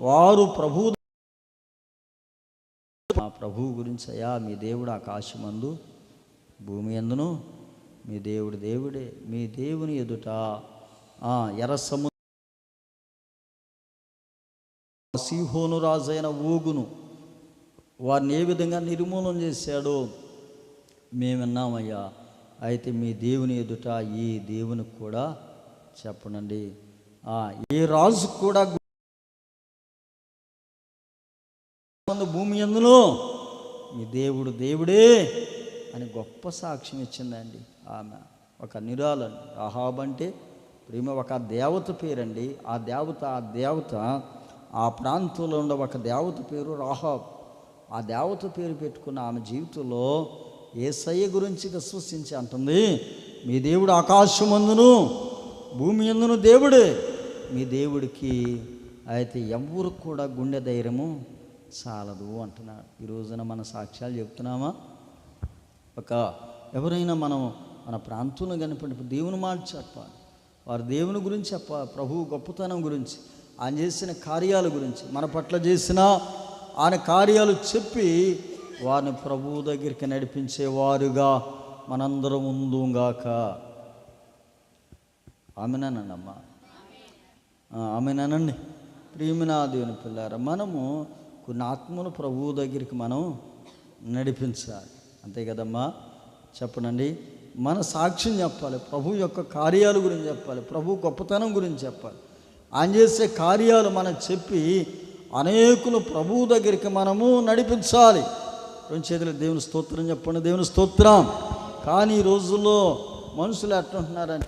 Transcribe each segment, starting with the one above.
వారు ప్రభు మా ప్రభువు గురించి అయ్యా మీ దేవుడు ఆకాశమందు భూమి ఎందును మీ దేవుడు దేవుడే మీ దేవుని ఎదుట ఆ, ఎర్ర సముద్ర సీహోను రాజైన ఊగును. వారిని ఏ విధంగా నిర్మూలన చేశాడో మేము విన్నామయ్యా. అయితే మీ దేవుని ఎదుట ఈ దేవునికి కూడా చెప్పనండి. ఈ ఏ రాజు కూడా ఎందును మీ దేవుడు దేవుడే అని గొప్ప సాక్ష్యం ఇచ్చిందండి ఆమె. ఒక నిరాలండి. అహాబ్ అంటే ప్రేమ ఒక దేవత పేరండి. ఆ దేవత ఆ దేవత ఆ ప్రాంతంలో ఉన్న ఒక దేవత పేరు రాహాబ్. ఆ దేవత పేరు పెట్టుకున్న ఆమె జీవితంలో ఏసయ్య గురించి విశ్వసించి అంటుంది మీ దేవుడు ఆకాశమందును భూమి ఎందును దేవుడే. మీ దేవుడికి అయితే ఎవరు కూడా గుండె ధైర్యము చాలదు అంటున్నాడు. ఈ రోజున మన సాక్ష్యాలు చెప్తున్నామా? ఒక ఎవరైనా మనం మన ప్రాంతంలో కనిపడి దేవుని మాట చెప్పాలి. వారు దేవుని గురించి చెప్పాలి ప్రభు గొప్పతనం గురించి ఆయన చేసిన కార్యాల గురించి మన పట్ల చేసిన ఆయన కార్యాలు చెప్పి వారిని ప్రభువు దగ్గరికి నడిపించేవారుగా మనందరం ఉందుగాక ఆమెనానండి అమ్మా ఆమెనానండి. ప్రియమినా దేవుని పిల్లారా మనము కొన్ని ఆత్మను ప్రభువు దగ్గరికి మనం నడిపించాలి. అంతే కదమ్మా? చెప్పనండి. మన సాక్ష్యం చెప్పాలి. ప్రభు యొక్క కార్యాల గురించి చెప్పాలి. ప్రభు గొప్పతనం గురించి చెప్పాలి. ఆయన చేసే కార్యాలు మనం చెప్పి అనేకులు ప్రభువు దగ్గరికి మనము నడిపించాలి. రెండు చేతులు దేవుని స్తోత్రం చెప్పండి. దేవుని స్తోత్రం. కానీ ఈ రోజుల్లో మనుషులు ఎట్లుంటున్నారంటే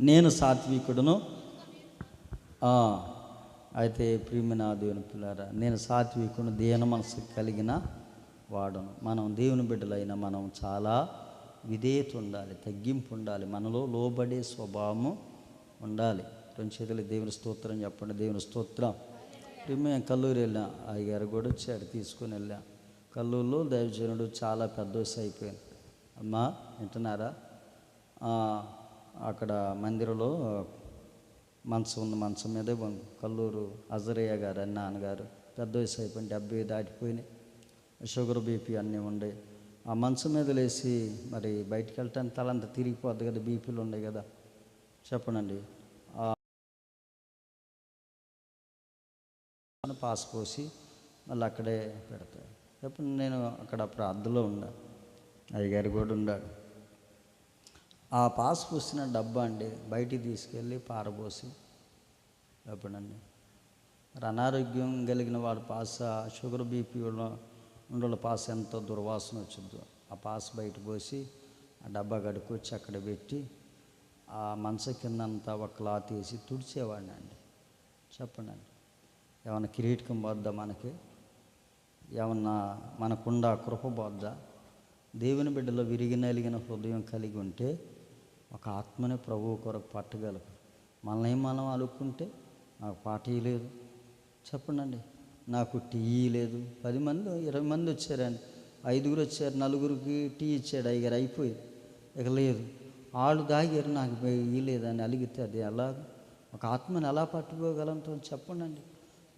నేను సాత్వికుడును. అయితే ప్రియమైన దేవుని పిల్లారా నేను సాత్వికుడు దేన మనసు కలిగిన వాడను. మనం దేవుని బిడ్డలైన మనం చాలా విధేయత ఉండాలి తగ్గింపు ఉండాలి మనలో లోబడే స్వభావము ఉండాలి. రెండు చేతులు దేవుని స్తోత్రం చెప్పండి దేవుని స్తోత్రం. ఇప్పుడు మేము కల్లూరు వెళ్ళాం అయ్యగారు కూడా వచ్చాడు తీసుకొని వెళ్ళాం. కల్లూరులో దైవజనుడు చాలా పెద్ద వయసు అయిపోయింది. అమ్మా వింటున్నారా? అక్కడ మందిరంలో మంచం ఉంది మంచం మీదే కల్లూరు అజరయ్య గారు అని నాన్నగారు పెద్ద వయసు అయిపోయింది డెబ్బై దాటిపోయినాయి. షుగర్ బీపీ అన్నీ ఉండే. ఆ మంచం మీద లేచి మరి బయటికి వెళ్ళటానికి తలంతా తిరిగిపోద్ది కదా బీపీలు ఉన్నాయి కదా. చెప్పనండి. పాస్ పోసి మళ్ళీ అక్కడే పెడతారు చెప్పండి నేను అక్కడ ప్రార్థనలో ఉన్నా. అయ్యగారు కూడా ఉన్నాడు ఆ పాస్ పోసిన డబ్బా అండి బయటికి తీసుకెళ్ళి పారబోసి చెప్పండి మరి అనారోగ్యం కలిగిన వాడు పాస్ షుగర్ బీపీ ఉండే పాస్ ఎంతో దుర్వాసన వచ్చిందో. ఆ పాస్ బయట పోసి ఆ డబ్బా కడుక్కొచ్చి అక్కడ పెట్టి ఆ మంచ కిందంతా ఒక క్లాత్ వేసి తుడిచేవాడిని అండి. చెప్పండి అండి కిరీటకం పోద్దా మనకి? ఏమన్నా మనకుండా కృప పోద్దా? దేవుని బిడ్డలో విరిగి నలిగిన హృదయం కలిగి ఉంటే ఒక ఆత్మని ప్రభువు కొరకు పట్టగలరు మనల్ని మనం అలుక్కుంటే నాకు పాట లేదు. చెప్పండి నాకు టీ లేదు. పది మంది ఇరవై మంది వచ్చారండి. ఐదుగురు వచ్చారు నలుగురికి టీ ఇచ్చాడు ఐగారు అయిపోయింది ఇక లేదు. వాళ్ళు దాగారు నాకు ఇయ్యలేదని అలిగితే అది ఎలా ఒక ఆత్మని ఎలా పట్టుకోగలంతో చెప్పండి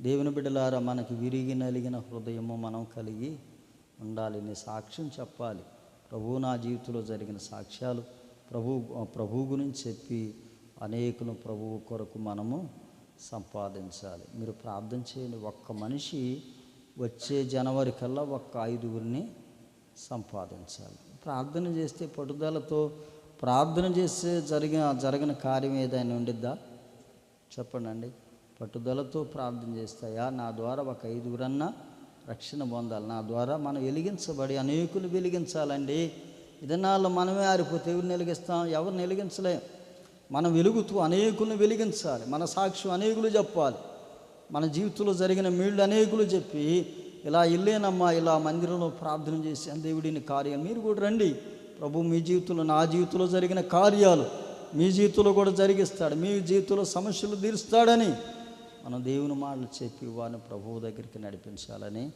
దేవుని బిడ్డలారా మనకి విరిగి నలిగిన హృదయము మనం కలిగి ఉండాలి నీ సాక్ష్యం చెప్పాలి. ప్రభువు నా జీవితంలో జరిగిన సాక్ష్యాలు ప్రభు ప్రభు గురించి చెప్పి అనేకులు ప్రభువు కొరకు మనము సంపాదించాలి. మీరు ప్రార్థన చేయండి. ఒక్క మనిషి వచ్చే జనవరి కల్లా ఒక్క ఐదుగురిని సంపాదించాలి. ప్రార్థన చేస్తే పట్టుదలతో ప్రార్థన చేస్తే జరిగిన జరిగిన కార్యం ఏదైనా ఉండిద్దా? చెప్పండి పట్టుదలతో ప్రార్థన చేస్తాయా? నా ద్వారా ఒక ఐదుగురన్నా రక్షణ పొందాలి. నా ద్వారా మనం వెలిగించబడి అనేకులు వెలిగించాలండి. ఇదనాల్లో మనమే ఆరిపోతే ఎవరిని వెలిగిస్తాం. ఎవరిని వెలిగించలేం. మనం వెలుగుతూ అనేకులను వెలిగించాలి. మన సాక్ష్యం అనేకులు చెప్పాలి. మన జీవితంలో జరిగిన మీళ్ళు అనేకులు చెప్పి ఇలా ఇల్లేనమ్మా ఇలా మందిరంలో ప్రార్థన చేసి దేవుడిని కార్యాలు. మీరు కూడా రండి. ప్రభు మీ జీవితంలో నా జీవితంలో జరిగిన కార్యాలు మీ జీవితంలో కూడా జరిగిస్తాడు. మీ జీవితంలో సమస్యలు తీరుస్తాడని మనం దేవుని మాటలు చెప్పి వారిని ప్రభువు దగ్గరికి నడిపించాలని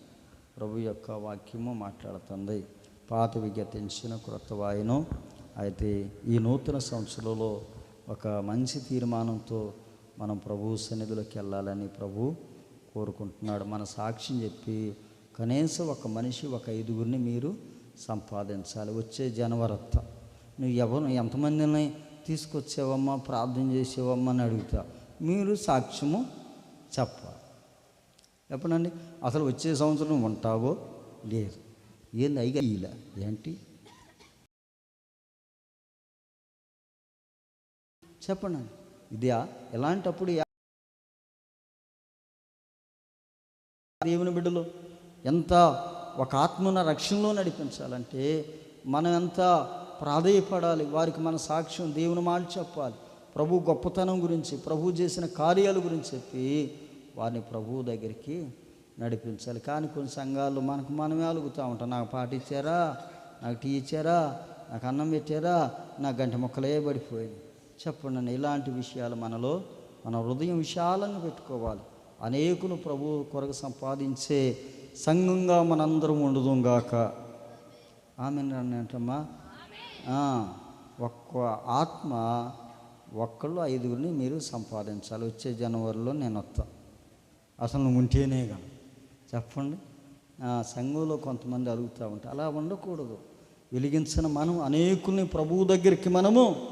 ప్రభు యొక్క వాక్యము మాట్లాడుతుంది. పాత విజ్ఞతించిన క్రొత్త వాయును. అయితే ఈ నూతన సంవత్సరంలో ఒక మంచి తీర్మానంతో మనం ప్రభు సన్నిధిలోకి వెళ్ళాలని ప్రభు కోరుకుంటున్నాడు. మన సాక్ష్యం చెప్పి కనీసం ఒక మనిషి ఒక ఐదుగురిని మీరు సంపాదించాలి. వచ్చే జనవరత్త. నువ్వు ఎవరు ఎంతమందిని తీసుకొచ్చావమ్మా ప్రార్థన చేసేవమ్మా అని అడుగుతా. మీరు సాక్ష్యము చెప్పాలి. చెప్పనండి అసలు వచ్చే సంవత్సరం ఉంటావో లేదు. ఏంది అయిగా ఇలా ఏంటి చెప్పండి ఇదా ఎలాంటప్పుడు దేవుని బిడ్డలు ఎంత ఒక ఆత్మన రక్షణలో నడిపించాలంటే మనం ఎంత ప్రాధేయపడాలి వారికి మన సాక్ష్యం దేవుని మాట చెప్పాలి ప్రభు గొప్పతనం గురించి ప్రభు చేసిన కార్యాల గురించి చెప్పి వారిని ప్రభువు దగ్గరికి నడిపించాలి. కానీ కొన్ని సంఘాలు మనకు మనమే అలుగుతూ ఉంటాం. నాకు పాట ఇచ్చారా? నాకు టీ ఇచ్చారా? నాకు అన్నం పెట్టారా? నాకు గంట మొక్కలే పడిపోయింది. చెప్పండి ఇలాంటి విషయాలు మనలో మన హృదయం విశాలంగా పెట్టుకోవాలి. అనేకులు ప్రభు కొరకు సంపాదించే సంఘంగా మనందరం ఉండుదుగాక ఆమె అంటమ్మా. ఒక్క ఆత్మ ఒక్కళ్ళు ఐదుగురిని మీరు సంపాదించాలి. వచ్చే జనవరిలో నేను వస్తాను అసలు నువ్వు ఉంటేనే కానీ చెప్పండి? ఆ, సంఘంలో కొంతమంది అడుగుతూ ఉంటారు. అలా ఉండకూడదు. వెలిగించిన మనం అనేకుల్ని ప్రభువు దగ్గరికి మనము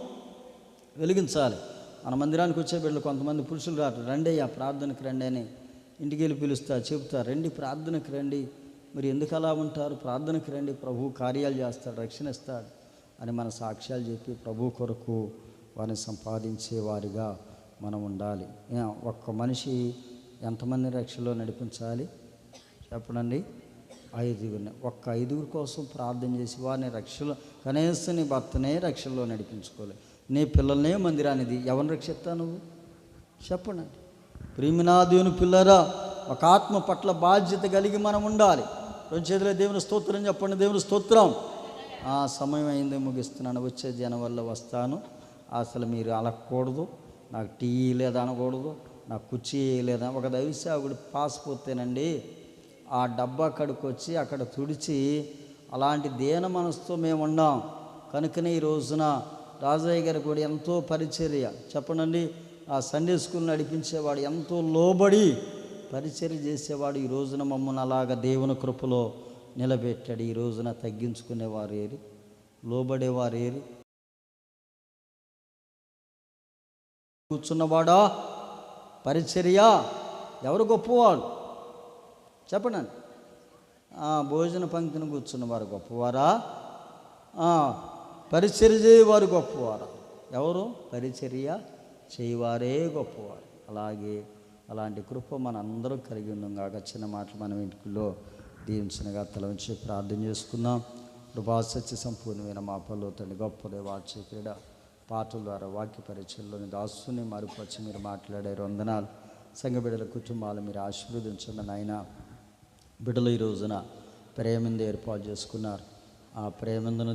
వెలిగించాలి. మన మందిరానికి వచ్చే బిడ్డలు కొంతమంది పురుషులు రారు రండి ఆ ప్రార్థనకు రండి అని ఇంటికి వెళ్ళి పిలుస్తా చెబుతా రండి ప్రార్థనకు రండి. మరి ఎందుకు అలా ఉంటారు? ప్రార్థనకు రండి. ప్రభు కార్యాలు చేస్తాడు రక్షణ ఇస్తాడు అని మన సాక్ష్యాలు చెప్పి ప్రభు కొరకు వారిని సంపాదించే వారిగా మనం ఉండాలి. ఒక్క మనిషి ఎంతమంది రక్షణలో నడిపించాలి? చెప్పడండి ఐదుగురిని. ఒక్క ఐదుగురి కోసం ప్రార్థన చేసి వారిని రక్షలు కనీసం నీ భర్తనే రక్షణలో నడిపించుకోవాలి. నీ పిల్లలనే మందిరానిది ఎవరిని రక్షిస్తా నువ్వు? చెప్పండి ప్రేమినా దేవుని పిల్లరా ఒక ఆత్మ పట్ల బాధ్యత కలిగి మనం ఉండాలి. రెండు చేతుల దేవుని స్తోత్రం చెప్పండి దేవుని స్తోత్రం. ఆ సమయం అయింది ముగిస్తున్నాను. వచ్చే జనం వల్ల వస్తాను. అసలు మీరు అలగకూడదు నాకు టీ లేదా అనకూడదు. నాకు కుర్చీ లేదా ఒక దైవసేవకుడు పాస్ పోతేనండి ఆ డబ్బా అక్కడికి వచ్చి అక్కడ తుడిచి అలాంటి దేన మనసుతో మేము ఉన్నాం కనుకనే ఈ రోజున రాజయ్య గారు కూడా ఎంతో పరిచర్య. చెప్పనండి ఆ సండే స్కూల్ నడిపించేవాడు ఎంతో లోబడి పరిచర్య చేసేవాడు ఈ రోజున మమ్మల్ని అలాగ దేవుని కృపలో నిలబెట్టాడు. ఈ రోజున తగ్గించుకునేవారు ఏరి లోబడేవారు ఏరి కూర్చున్నవాడా? పరిచర్య? ఎవరు గొప్పవాడు? చెప్పండి ఆ, భోజన పంక్తిని కూర్చున్నవారు గొప్పవారా? పరిచర్య చేయవారు గొప్పవారా? ఎవరు? పరిచర్య చేయవారే గొప్పవారు. అలాగే అలాంటి కృప మన అందరూ కలిగి ఉన్నాం కాక చిన్న మాటలు మనం ఇంటిలో దీవించినగా తల ప్రార్థన చేసుకుందాం. కృపా సత్య సంపూర్ణమైన మా పనులు తండ్రి గొప్పదే దేవాచే క్రీడ పాటల ద్వారా వాక్య పరిచయంలోని దాసుని మరుపచ్చి మీరు మాట్లాడారు వందనాలు. సంఘ బిడ్డల కుటుంబాలు మీరు ఆశీర్వదించండి నాయన. బిడ్డలు ఈ రోజున ప్రేమంది ఏర్పాటు చేసుకున్నారు. ఆ ప్రేమందును